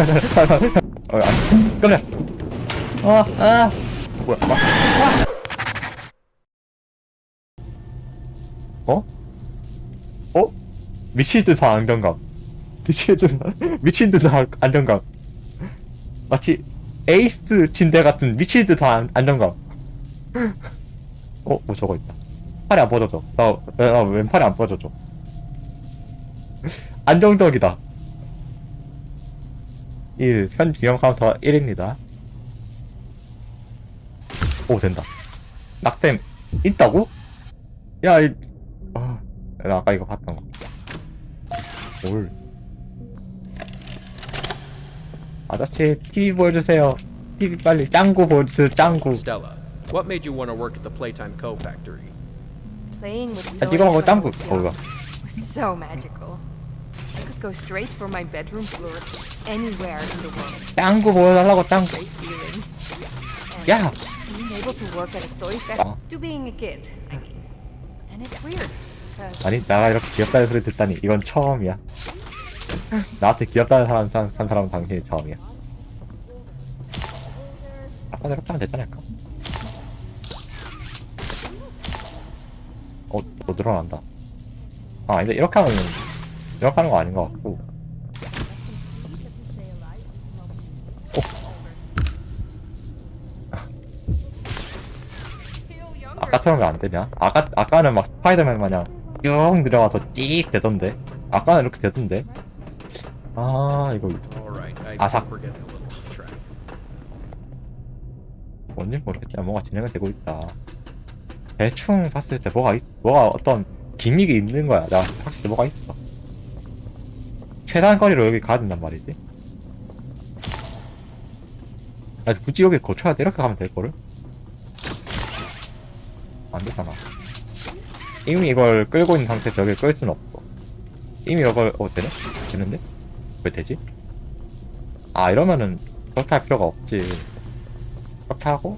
어, 안, 깜짝이야. 어, 아. 뭐야, 아. 어? 어? 미친 듯한 안정감. 미친 듯한, 미친 듯한 안정감. 마치 에이스 침대 같은 미친 듯한 안정감. 어, 뭐 저거 있다. 팔이 안 뻗어져. 나, 나 왼팔이 안 뻗어져. 안정적이다. 1. 현 기형 카운터가 1입니다. 오, 된다. 낙댐 있다고? 야, 이, 아, 나 아까 이거 봤던 거. 뭘. 아저씨, TV 보여주세요. TV 빨리, 짱구 보여주세요, 짱구. Stella, what made you want to work at the Playtime Co. factory? Playing with 아, 이거 먹어, 짱구. 어, was so magical. I could go straight from my bedroom floor anywhere in the world. 짱구 보여달라고, 짱구. Feeling. 야! being able to work at a toy factory 아. to being a kid. I mean, and it's weird because 아니, 나가 이렇게 귀엽다는 소리 듣다니, 이건 처음이야. 나한테 귀엽다는 사람, 산, 산 사람은 당신이 처음이야. 아까 이렇게 하면 되지 않을까? 어, 또 늘어난다. 아, 근데 이렇게 하면, 이렇게 하는 거 아닌 것 같고. 아까처럼 왜 안 되냐? 아까, 아까는 막 스파이더맨 마냥 쭉 내려와서 찍 되던데. 아까는 이렇게 되던데. 아, 이거 아삭. 뭔지 모르겠지만 뭔가 진행이 되고 있다. 대충 봤을 때 뭐가 있, 뭐가 어떤 기믹이 있는 거야. 나 확실히 뭐가 있어. 최단 거리로 여기 가야 된단 말이지. 아니, 굳이 여기 고쳐야 돼. 이렇게 가면 될 거를. 안 되잖아. 이미 이걸 끌고 있는 상태에서 여기 끌 수는 없어. 이미 이걸, 어, 되네? 되는데? 왜 되지? 아, 이러면은, 그렇게 할 필요가 없지. 이렇게 하고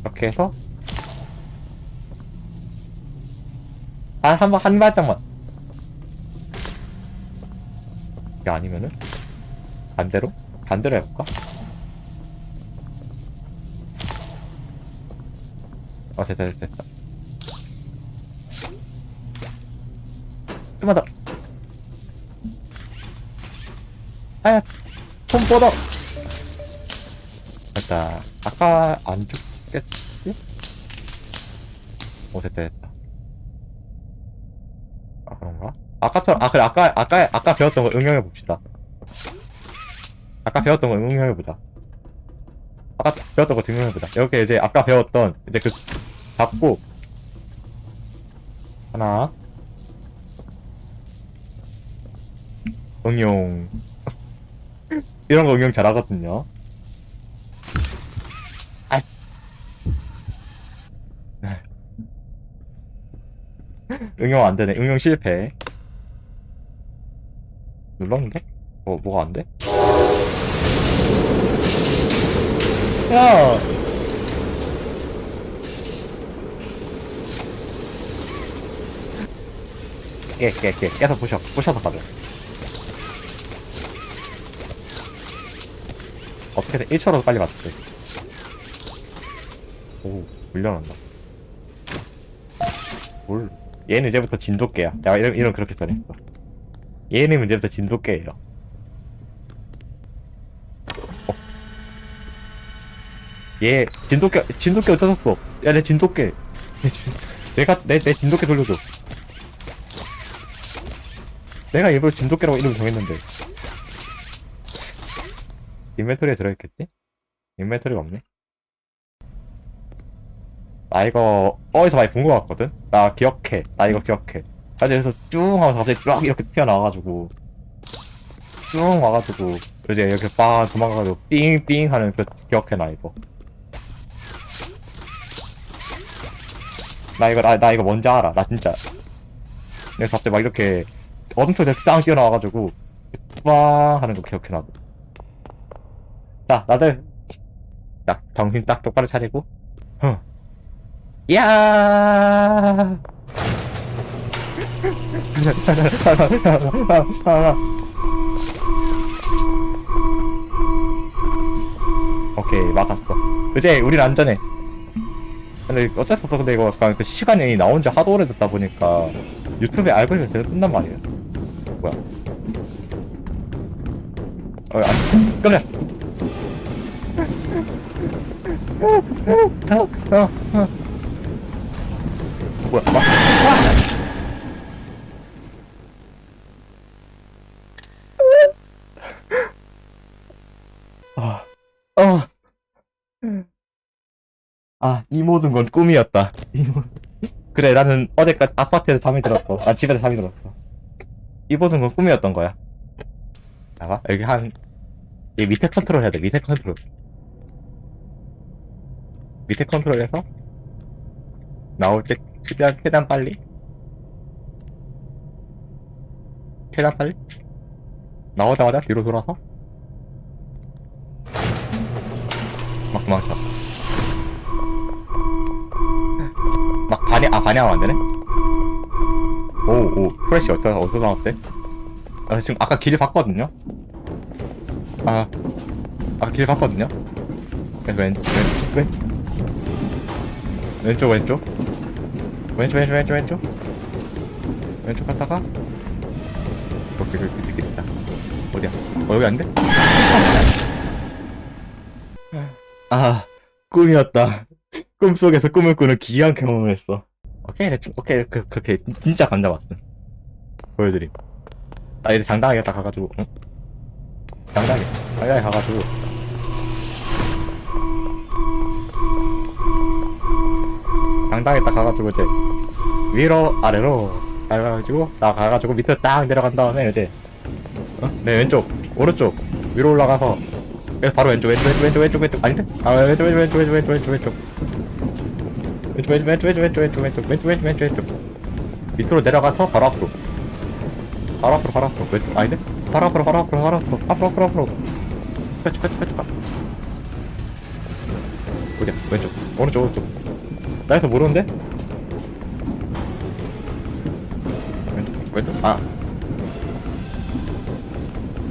이렇게 해서 한 한번 한 발짝만 이게 아니면은 반대로 반대로 해볼까? 어 됐다 됐다 됐다 좀만 더 아야 손 뻗어 됐다. 아까 안 죽겠지? 오, 됐다, 됐다. 아, 그런가? 아까처럼, 아, 그래, 아까, 아까, 아까 배웠던 거 응용해 봅시다. 아까 배웠던 거 응용해 보자. 아까 배웠던 거 응용해보자. 이렇게 이제 아까 배웠던, 이제 그, 잡고, 하나, 응용. 이런 거 응용 잘하거든요. 응용 안 되네. 응용 실패. 눌렀는데? 어, 뭐가 안 돼? 야! 깨, 깨, 깨. 깨서 부셔. 부셔서 가자. 어떻게든 1초라도 빨리 맞대. 오, 물려난다. 뭘. 얘는 이제부터 진돗개야. 내가 이름, 이름 그렇게 전했어. 얘는 이제부터 진돗개예요. 어. 얘, 진돗개, 진돗개 어쩌졌어? 야, 내 진돗개. 내가, 내, 내 진돗개 돌려줘. 내가 일부러 진돗개라고 이름 정했는데. 인벤토리에 들어있겠지? 인벤토리가 없네. 나 이거 어디서 많이 본 것 같거든? 나 기억해. 나 이거 기억해. 그래서 쭉 하면서 갑자기 쫙 이렇게 튀어나와가지고 쭉 와가지고 이제 이렇게 빡 도망가가지고 삥삥 하는 그 기억해 나 이거. 나 이거 나, 나 이거 뭔지 알아. 나 진짜. 내가 갑자기 막 이렇게 어둠 속에 딱 뛰어나와가지고 빵 하는 거 기억해 나도. 자 다들 딱 정신 딱 똑바로 차리고. huh. 야! 오케이 맞았어 이제 우린 안전해 근데 어쩔 수 없어 근데 이거 약간 그 시간이 나온 지 하도 오래됐다 보니까 유튜브에 알고리즘 제대로 뜬단 말이에요 뭐야 어, 안, 깜짝 어, 어, 어. 뭐야 아, 아, 어. 아, 이 모든 건 꿈이었다. 이 모... 그래, 나는 어제까지 아파트에서 잠이 들었어. 아, 집에서 잠이 들었어. 이 모든 건 꿈이었던 거야. 나가? 여기 한, 이 밑에 컨트롤 해야 돼, 밑에 컨트롤. 밑에 컨트롤해서, 나올 때 최대한, 최대한 빨리. 최대한 빨리. 나오자마자 뒤로 돌아서, 막 도망쳐. 막 반야, 아, 반야하면 안 되네? 오, 오, 프레쉬 어디서, 어디서 나왔대? 아, 지금 아까 길 봤거든요? 아, 아까 길 봤거든요? 그래서 왼, 왼, 왼, 왼쪽, 왼쪽. 왼쪽, 왼쪽, 왼쪽, 왼쪽. 왼쪽 갔다가, 오케이, 여기 길 있다. 어디야? 어, 여기 아닌데? 아, 꿈이었다. 꿈속에서 꿈을 꾸는 기이한 경험을 했어. 오케이, 대충, 오케이, 그, 그렇게, 진짜 감자 왔음. 보여드림. 나 이제 당당하게 딱 가가지고, 응? 당당하게, 당당하게 가가지고. 당당하게 딱 가가지고, 이제, 위로, 아래로, 가가지고, 나 가가지고, 밑에 딱 내려간 다음에, 이제, 어? 내 왼쪽, 오른쪽, 위로 올라가서, 바로 왼쪽, 왼쪽, 왼쪽, 왼쪽, 왼쪽, 왼쪽, 아닌데? 아, 왼쪽, 왼쪽, 왼쪽, 왼쪽, 왼쪽, 왼쪽, 왼쪽. 왼쪽, 왼쪽, 왼쪽, 왼쪽, 왼쪽, 왼쪽, 왼쪽, 왼쪽, 왼쪽, 왼쪽. 밑으로 내려가서 바로 앞으로. 바로 앞으로, 바로 앞으로. 왼쪽, 아닌데? 바로 앞으로, 바로 앞으로, 바로 앞으로, 앞으로, 앞으로, 앞으로. 빼쳐, 빼쳐, 빼쳐. 어디야? 왼쪽, 오른쪽, 오른쪽. 나에서 모르는데? 왼쪽, 왼쪽, 아.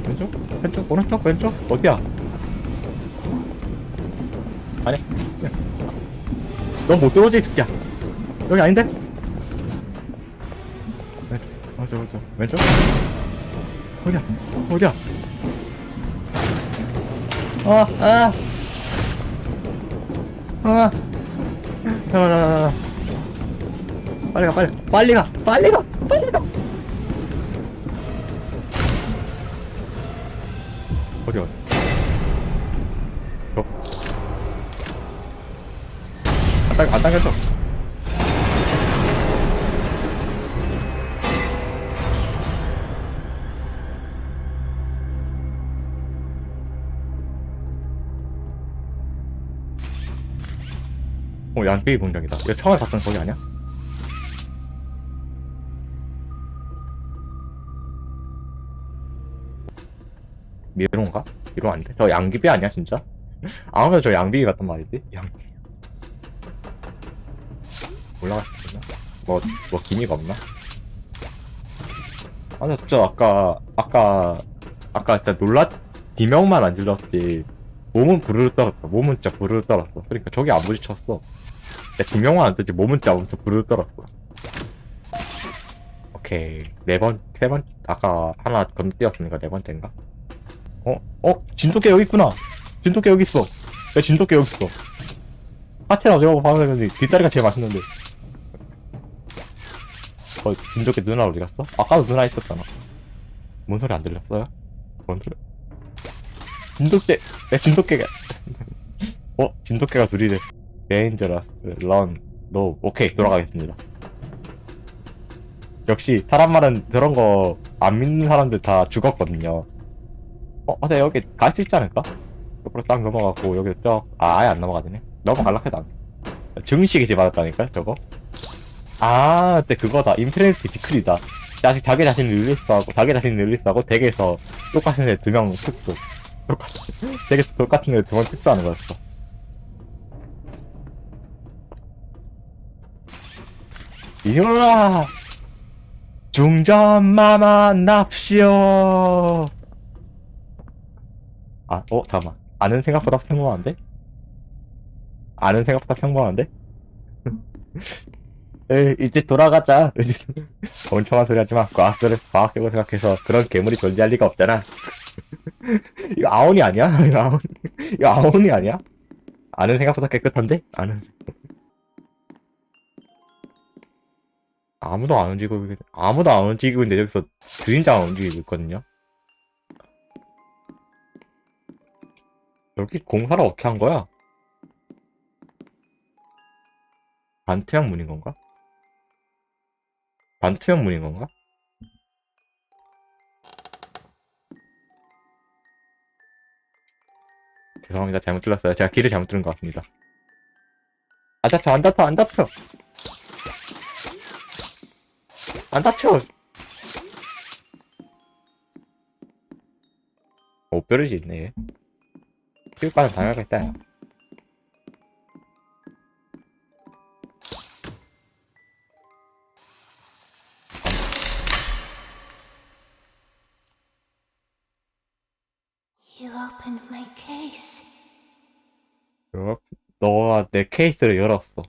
왼쪽, 왼쪽, 오른쪽, 왼쪽, 어디야? 아니, 넌 못 들어오지, 이 새끼야. 여기 아닌데? 왼쪽, 왼쪽, 왼쪽, 왼쪽? 어디야? 어디야? 아, 아! 아! 나, 나, 나. 빨리 가, 빨리, 빨리 가, 빨리 가, 빨리 가! 어디, 어디? 안 당겨, 안 당겨져. 어, 양빼기 공격이다. 이거 처음에 봤던 거기 아니야? 미로인가? 미로 아닌데? 저 양귀비 아니야, 진짜? 아무래도 저 양비기 같단 말이지? 양 올라갈 수 있나? 뭐, 뭐, 기미가 없나? 아, 나 진짜 아까, 아까, 아까 진짜 놀랐, 비명만 안 질렀지. 몸은 부르르 떨었어. 몸은 진짜 부르르 떨었어. 그러니까 저기 안 부딪혔어. 근데 비명만 안 뜨지, 몸은 진짜 엄청 부르르 떨었어. 오케이. 네 번, 세 번, 아까 하나 건너뛰었으니까 네 번째인가? 어? 어? 진돗개 여기 있구나! 진돗개 여기 있어! 야, 진돗개 여기 있어! 하트나 어디가고 봐봤는데 뒷다리가 제일 맛있는데. 어, 진돗개 누나 어디 갔어? 아까도 누나 있었잖아. 뭔 소리 안 들렸어요? 뭔 소리? 진돗개, 야, 진돗개가. 어? 진돗개가 둘이래. 데인저러스, 런, 노. 오케이, 돌아가겠습니다. 역시, 사람 말은 그런 거 안 믿는 사람들 다 죽었거든요. 어, 근데 여기 갈 수 있지 않을까? 옆으로 딱 넘어가고, 여기 쭉, 아, 아예 안 넘어가지네. 넘어갈라 해도 안 돼. 증식이지 맞았다니까, 저거? 아, 그때 그거다. 인피니티 디클이다. 자식 자기 자신 릴리스하고, 자기 자신 릴리스하고, 댁에서 똑같은 애 두명 특수. 똑같은, 댁에서 똑같은 애두명 특수하는 거였어. 이거라! 중전마마 납시오! 아, 어, 잠깐만. 아는 생각보다 평범한데? 아는 생각보다 평범한데? 에 이제 돌아가자. 엄청한 소리 하지 마. 과학적으로, 과학적으로 생각해서 그런 괴물이 존재할 리가 없잖아. 이거 아온이 아니야? 이거 아온, 이거 아온이 아니야? 아는 생각보다 깨끗한데? 아는. 아무도 안 움직이고, 있- 아무도 안 움직이고 있는데 여기서 그림자만 움직이고 있거든요? 여기 공사를 어떻게 한 거야? 반투명 문인 건가? 반투명 문인 건가? 죄송합니다. 잘못 들렸어요. 제가 길을 잘못 들은 것 같습니다. 안 다쳐, 안 다쳐, 안 다쳐! 안 다쳐! 옷벼릇이 있네, 얘. 체육관은 당연하겠다, 내 케이스를 열었어.